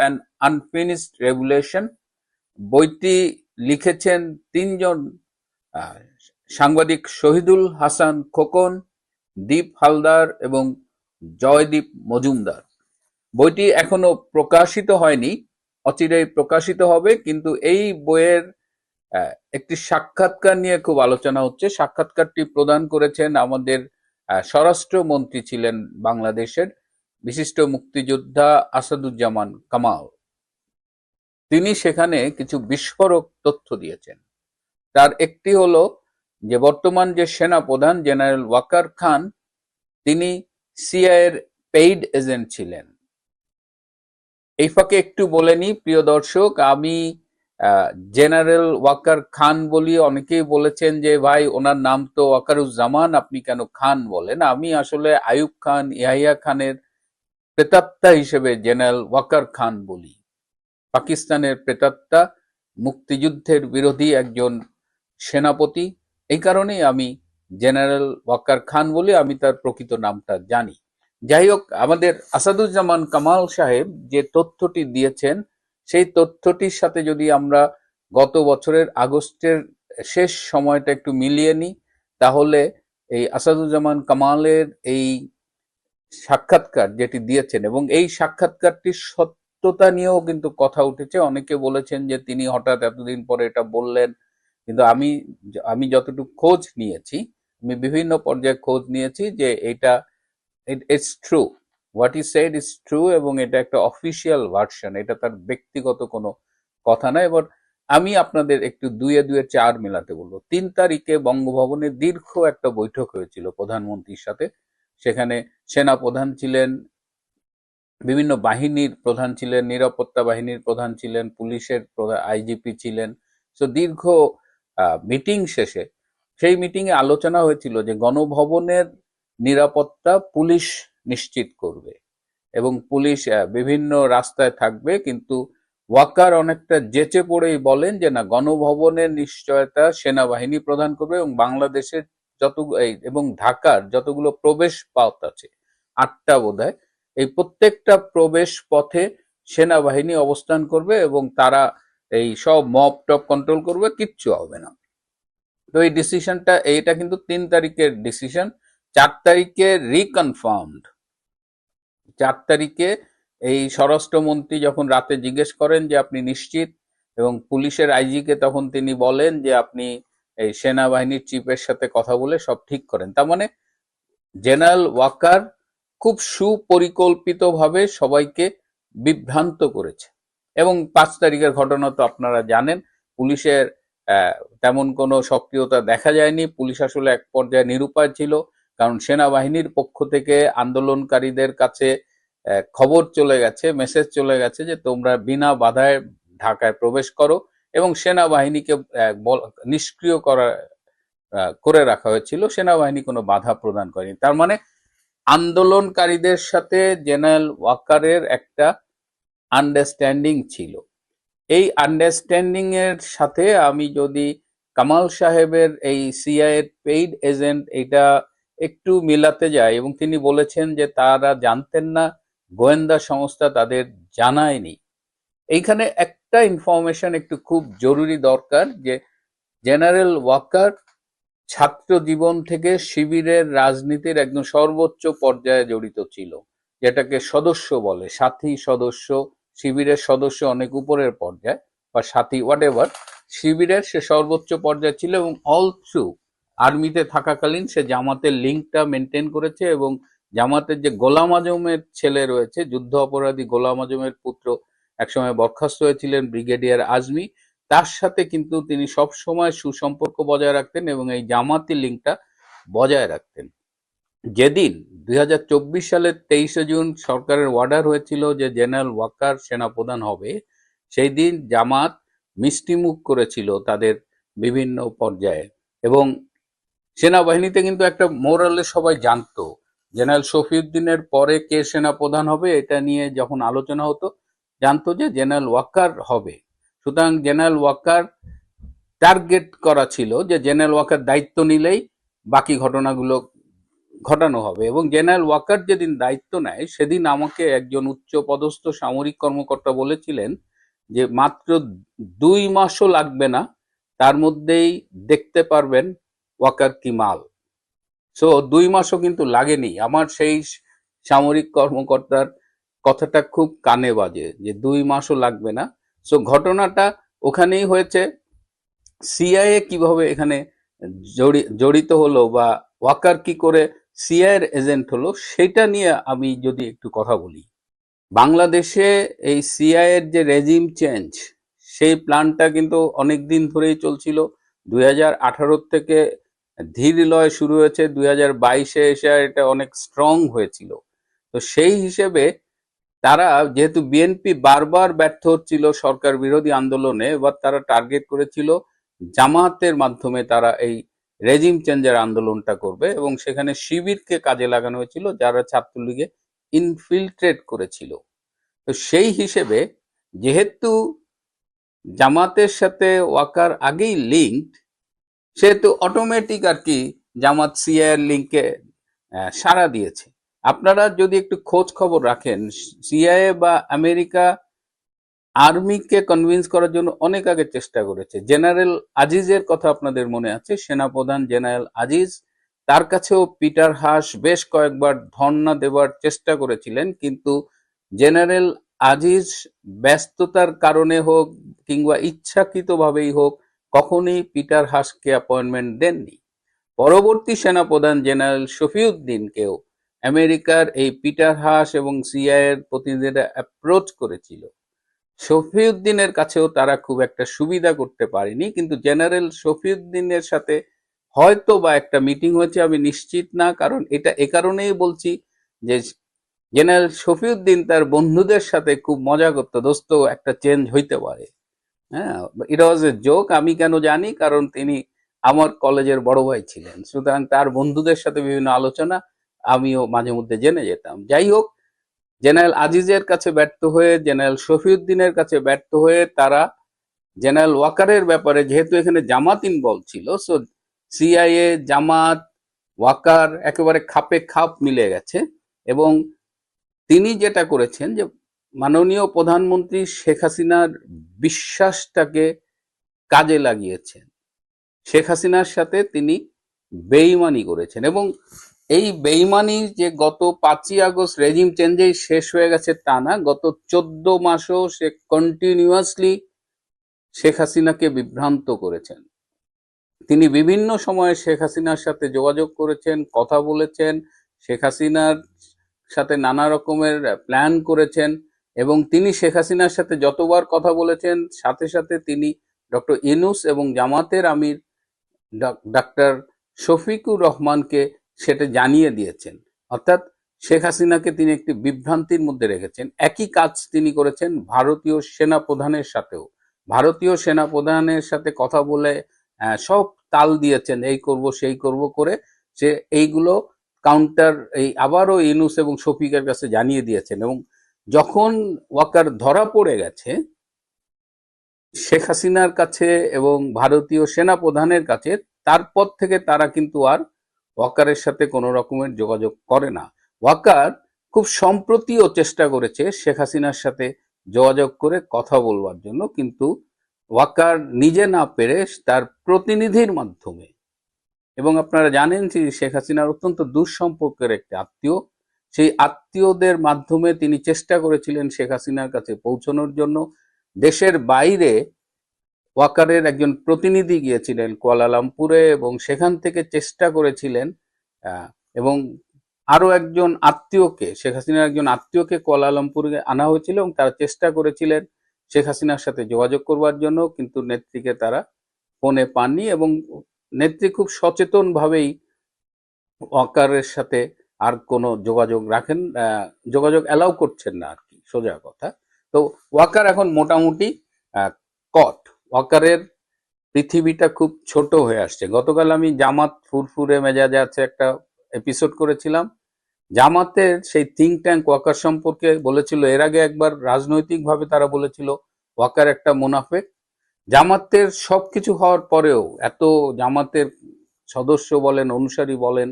An unfinished regulation বইটি লিখেছেন তিনজন সাংবাদিক শহীদুল হাসান খোকন, দীপ হালদার এবং জয়দীপ মজুমদার। বইটি এখনও প্রকাশিত হয়নি, অচিরেই প্রকাশিত হবে, কিন্তু এই বইয়ের একটি সাক্ষাৎকার নিয়ে খুব আলোচনা হচ্ছে। সাক্ষাৎকারটি প্রদান করেছেন আমাদের স্বরাষ্ট্রমন্ত্রী ছিলেন বাংলাদেশের বিশিষ্ট মুক্তিযোদ্ধা আসাদুজ্জামান কামাল। তিনি সেখানে কিছু বিস্ফোরক তথ্য দিয়েছেন। তার একটি হলো যে, বর্তমান যে সেনা প্রধান জেনারেল ওয়াকার খান, তিনি সিআইয়ের পেইড এজেন্ট ছিলেন। এই ফাঁকে একটু বলেনি প্রিয় দর্শক, আমি জেনারেল ওয়াকার খান বলি। অনেকেই বলেছেন যে, ভাই, ওনার নাম তো ওয়াকারুজ্জামান, আপনি কেন খান বলেন? আমি আসলে আয়ুব খান, ইয়াহিয়া খানের প্রেতাত্মা হিসেবে জেনারেল ওয়াকার খান বলি। পাকিস্তানের প্রেতাত্মা মুক্তিযুদ্ধের বিরোধী একজন সেনাপতি। এই কারণেই আমি জেনারেল ওয়াকার খান বলি আমি তার প্রকৃত নামটা জানি। যাই হোক, আমাদের আসাদুজ্জামান কামাল সাহেব যে তথ্যটি দিয়েছেন, সেই তথ্যটির সাথে যদি আমরা গত বছরের আগস্টের শেষ সময়টা একটু মিলিয়ে নিই, তাহলে এই আসাদুজ্জামান কামালের এই সাক্ষাৎকার যেটি দিয়েছেন এবং এই সাক্ষাৎকারটির সত্যতা নিয়েও কিন্তু কথা উঠেছে। অনেকে বলেছেন যে তিনি হঠাৎ এতদিন পরে এটা বললেন, কিন্তু আমি আমি যতটুকু খোঁজ নিয়েছি, আমি বিভিন্ন পর্যায়ে খোঁজ নিয়েছি যে এটা it's true what is said is true এবং এটা একটা অফিসিয়াল ভার্সন এটা তার ব্যক্তিগত কোনো কথা না এবার আমি আপনাদের একটু দুয়ে দুয়ে চার মেলাতে বলব। তিন তারিখে বঙ্গভবনে দীর্ঘ একটা বৈঠক হয়েছিল প্রধানমন্ত্রীর সাথে। সেখানে সেনা প্রধান ছিলেন, বিভিন্ন বাহিনীর প্রধান ছিলেন, নিরাপত্তা বাহিনীর প্রধান ছিলেন, পুলিশের আইজিপি ছিলেন। তো দীর্ঘ মিটিং শেষে সেই মিটিং এ আলোচনা হয়েছিল যে গণভবনের নিরাপত্তা পুলিশ নিশ্চিত করবে এবং পুলিশ বিভিন্ন রাস্তায় থাকবে, কিন্তু ওয়াকার অনেকটা জেচে পড়েই বলেন যে না, গণভবনের নিশ্চয়তা সেনাবাহিনী প্রদান করবে এবং বাংলাদেশের যত এবং ঢাকার যতগুলো প্রবেশ পথ আছে আটটা বোধহয়, এই প্রত্যেকটা প্রবেশ পথে সেনাবাহিনী অবস্থান করবে এবং তারা এই সব মপ টপ কন্ট্রোল করবে, কিচ্ছু হবে না। তো এই ডিসিশনটা এইটা কিন্তু তিন তারিখের ডিসিশন চার তারিখে রিকনফার্মড চার তারিখে এই স্বরাষ্ট্রমন্ত্রী যখন রাতে জিজ্ঞেস করেন যে আপনি নিশ্চিত, এবং পুলিশের আইজিকে তখন তিনি বলেন যে আপনি এই সেনাবাহিনীর চিফের সাথে কথা বলে সব ঠিক করেন। তার মানে জেনারেল ওয়াকার খুব সুপরিকল্পিতভাবে সবাইকে বিভ্রান্ত করেছে। এবং পাঁচ তারিখের ঘটনা তো আপনারা জানেন, পুলিশের তেমন কোনো সক্রিয়তা দেখা যায়নি। পুলিশ আসলে এক পর্যায়ে নিরুপায় ছিল, কারণ সেনাবাহিনীর পক্ষ থেকে আন্দোলনকারীদের কাছে খবর চলে গেছে, মেসেজ চলে গেছে যে তোমরা বিনা বাধায় ঢাকায় প্রবেশ করো এবং সেনাবাহিনীকে নিষ্ক্রিয় করা করে রাখা হয়েছিল। সেনাবাহিনী কোনো বাধা প্রদান করেনি। তার মানে আন্দোলনকারীদের সাথে জেনারেল ওয়াকারের একটা আন্ডারস্ট্যান্ডিং ছিল। এই আন্ডারস্ট্যান্ডিং এর সাথে আমি যদি কামাল সাহেবের এই সিআইএর পেইড এজেন্ট এটা একটু মিলাতে যাই এবং তিনি বলেছেন যে তারা জানতেন না, গোয়েন্দা সংস্থা তাদের জানায়নি। এইখানে একটা ইনফরমেশন একটু খুব জরুরি দরকার যে জেনারেল ওয়াকার ছাত্র জীবন থেকে শিবিরের রাজনীতির একদম সর্বোচ্চ পর্যায়ে জড়িত ছিল, যেটাকে সদস্য বলে। সাথী সদস্য, শিবিরের সদস্য অনেক উপরের পর্যায়ে, বা সাথী হোয়াট এভার শিবিরের সে সর্বোচ্চ পর্যায়ে ছিল এবং অল থ্রু আর্মিতে থাকাকালীন সে জামাতের লিঙ্কটা মেনটেন করেছে এবং জামাতের যে গোলাম আজমের ছেলে রয়েছে, যুদ্ধ অপরাধী গোলাম আজমের পুত্র, একসময় বরখাস্ত হয়েছিলেন ব্রিগেডিয়ার আজমি। তার সাথে কিন্তু তিনি সব সময় সুসম্পর্ক বজায় রাখতেন এবং এই জামাতি লিঙ্কটা বজায় রাখতেন। যেদিন দুই সালের তেইশে জুন সরকারের অর্ডার হয়েছিল যে জেনারেল ওয়াকার সেনাপ্রধান হবে, সেই দিন জামাত মিষ্টিমুখ করেছিল তাদের বিভিন্ন পর্যায়ে এবং সেনাবাহিনীতে কিন্তু একটা মোরালে সবাই জানতো, জেনারেল শফিউদ্দিনের পরে কে সেনাপ্রধান হবে এটা নিয়ে যখন আলোচনা হতো, জানতো যে জেনারেল ওয়াকার হবে। সুতরাং জেনারেল ওয়াকার টার্গেট করা ছিল যে জেনারেল ওয়াকার দায়িত্ব নিলেই বাকি ঘটনাগুলো ঘটানো হবে। এবং জেনারেল ওয়াকার যেদিন দায়িত্ব নেয়, সেদিন আমাকে একজন উচ্চ পদস্থ সামরিক কর্মকর্তা বলেছিলেন যে মাত্র দুই মাসও লাগবে না, তার মধ্যেই দেখতে পারবেন ওয়াকার কি মাল। সো, দুই মাসও কিন্তু লাগেনি। আমার সেই সামরিক কর্মকর্তার কথাটা খুব কানে বাজে যে দুই মাসও লাগবে না সো ঘটনাটা ওখানেই হয়েছে। সিআইএ কীভাবে এখানে জড়ি- জড়িত হলো বা ওয়াকার কি করে সিআইয়ের এজেন্ট হলো, সেটা নিয়ে আমি যদি একটু কথা বলি। বাংলাদেশে এই সিআইয়ের যে রেজিম চেঞ্জ সেই প্ল্যানটা কিন্তু অনেক দিন ধরেই চলছিল। দুই হাজার আঠারো থেকে ধীর লয় শুরু হয়েছে। দুই হাজার বাইশে এসে এটা অনেক স্ট্রং হয়েছিল। তো সেই হিসেবে তারা যেহেতু বিএনপি বারবার ব্যর্থ হচ্ছিল সরকার বিরোধী আন্দোলনে, এবার তারা টার্গেট করেছিল জামাতের মাধ্যমে তারা এই রেজিম চেঞ্জের আন্দোলনটা করবে এবং সেখানে শিবিরকে কাজে লাগানো হয়েছিল যারা ছাত্রলীগে ইনফিল্ট্রেট করেছিল। তো সেই হিসেবে যেহেতু জামাতের সাথে ওয়াকার আগেই লিঙ্কড সেহেতু অটোমেটিক আর কি জামাত সিআইয়ের লিঙ্কে সাড়া দিয়েছে। আপনারা যদি একটু খোঁজ খবর রাখেন, সিআইএ বা আমেরিকা আর্মিকে কনভিন্স করার জন্য অনেক আগে চেষ্টা করেছে। জেনারেল আজিজের কথা আপনাদের মনে আছে? সেনাপ্রধান জেনারেল আজিজ তার কাছেও পিটার হাস বেশ কয়েকবার ধর্ণা দেবার চেষ্টা করেছিলেন, কিন্তু জেনারেল আজিজ ব্যস্ততার কারণে হোক কিংবা ইচ্ছাকৃতভাবেই হোক কখনোই পিটার হাসকে অ্যাপয়েন্টমেন্ট দেননি। পরবর্তী সেনাপ্রধান জেনারেল শফিউদ্দিনকেও আমেরিকার এই পিটার হাস এবং সিআইয়ের প্রতিনিধিরা অ্যাপ্রোচ করেছিল, শফিউদ্দিনের কাছেও তারা খুব একটা সুবিধা করতে পারেনি। কিন্তু জেনারেল শফিউদ্দিনের সাথে হয়তো বা একটা মিটিং হয়েছে, আমি নিশ্চিত না, কারণ এটা এ কারণেই বলছি যে জেনারেল শফিউদ্দিন তার বন্ধুদের সাথে খুব মজা করতো, দোস্ত, একটা চেঞ্জ হইতে পারে। হ্যাঁ ইট ওয়াজ এ জোক আমি কেন জানি, কারণ তিনি আমার কলেজের বড় ভাই ছিলেন। সুতরাং তার বন্ধুদের সাথে বিভিন্ন আলোচনা আমিও মাঝে মধ্যে জেনে যেতাম। যাই হোক, জেনারেল আজিজের কাছে ব্যর্থ হয়ে, জেনারেল শফিউদ্দিনের কাছে ব্যর্থ হয়ে তারা জেনারেল ওয়াকারের ব্যাপারে, যেহেতু এখানে জামাত ইনভলভ ছিল সো সিআইএ জামাত, ওয়াকার একেবারে খাপে খাপ মিলে গেছে এবং তিনি যেটা করেছেন যে মাননীয় প্রধানমন্ত্রী শেখ হাসিনার বিশ্বাসটাকে কাজে লাগিয়েছেন। শেখ হাসিনার সাথে তিনি বেইমানি করেছেন এবং এই বেইমানি যে গত পাঁচই আগস্ট রেজিম চেঞ্জেই শেষ হয়ে গেছে তা না, গত চোদ্দ মাসও সে কন্টিনিউয়াসলি শেখ হাসিনাকে বিভ্রান্ত করেছেন। তিনি বিভিন্ন সময়ে শেখ হাসিনার সাথে যোগাযোগ করেছেন, কথা বলেছেন, শেখ হাসিনার সাথে নানা রকমের প্ল্যান করেছেন এবং তিনি শেখ হাসিনার সাথে যতবার কথা বলেছেন, সাথে সাথে তিনি ডক্টর ইনুস এবং জামাতের আমির ডাক- ডাক্তার শফিকুর রহমানকে সেটা জানিয়ে দিয়েছেন। অর্থাৎ শেখ হাসিনাকে তিনি একটি বিভ্রান্তির মধ্যে রেখেছেন। একই কাজ তিনি করেছেন ভারতীয় সেনা প্রধানের সাথেও। ভারতীয় সেনা প্রধানের সাথে কথা বলে সব তাল দিয়েছেন, এই করব, সেই করব করে সে এইগুলো কাউন্টার এই আবারও ইনুস এবং শফিকের কাছে জানিয়ে দিয়েছেন এবং যখন ওয়াকার ধরা পড়ে গেছে, শেখ হাসিনার কাছে এবং ভারতীয় সেনা প্রধানের কাছে, তারপর থেকে তারা কিন্তু আর ওয়াকারের সাথে কোনো রকমের যোগাযোগ করে না। ওয়াকার খুব সম্প্রতিও চেষ্টা করেছে শেখ হাসিনার সাথে যোগাযোগ করে কথা বলবার জন্য, কিন্তু ওয়াকার নিজে না পেরে তার প্রতিনিধির মাধ্যমে। এবং আপনারা জানেন যে শেখ হাসিনার অত্যন্ত দুঃসম্পর্কের একটি আত্মীয়। সেই আত্মীয়দের মাধ্যমে তিনি চেষ্টা করেছিলেন শেখ হাসিনার কাছে পৌঁছানোর জন্য। দেশের বাইরে ওয়াকারের একজন প্রতিনিধি গিয়েছিলেন কুয়ালালামপুরে এবং সেখান থেকে চেষ্টা করেছিলেন এবং আরও একজন আত্মীয়কে, শেখ হাসিনার একজন আত্মীয়কে কুয়ালালামপুরে আনা হয়েছিল এবং তারা চেষ্টা করেছিলেন শেখ হাসিনার সাথে যোগাযোগ করবার জন্য, কিন্তু নেত্রীকে তারা ফোনে পাননি এবং নেত্রী খুব সচেতন ভাবেই ওয়াকারের সাথে আর কোনো যোগাযোগ রাখেন যোগাযোগ অ্যালাউ করছেন না আর কি, সোজা কথা। তো ওয়াকার এখন মোটামুটি কট। ওয়াকারের পৃথিবীটা খুব ছোট হয়ে আসছে। গতকাল আমি জামাত ফুরফুরে মেজাজে আছে একটা এপিসোড করেছিলাম। জামাতের সেই থিঙ্ক ট্যাঙ্ক ওয়াকার সম্পর্কে বলেছিল, এর আগে একবার রাজনৈতিকভাবে তারা বলেছিল, ওয়াকার একটা মুনাফেক। জামাতের সবকিছু হওয়ার পরেও, এত জামাতের সদস্য বলেন, অনুসারী বলেন,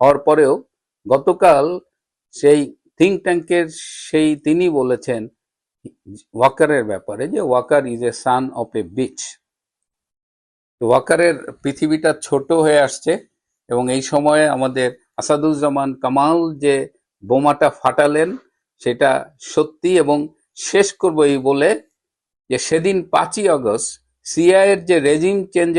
হওয়ার পরেও গতকাল সেই থিঙ্ক ট্যাঙ্কের সেই তিনি বলেছেন ওয়াকারের ব্যাপারে যে Waker is a son of a bitch ওয়াকারের পৃথিবীটা ছোট হয়ে আসছে এবং এই সময়ে আমাদের আসাদুজ্জামান কামাল যে বোমাটা ফাটালেন, সেটা সত্যি এবং শেষ করব এই বলে যে সেদিন পাঁচই আগস্ট সিআইয়ের যে রেজিম চেঞ্জের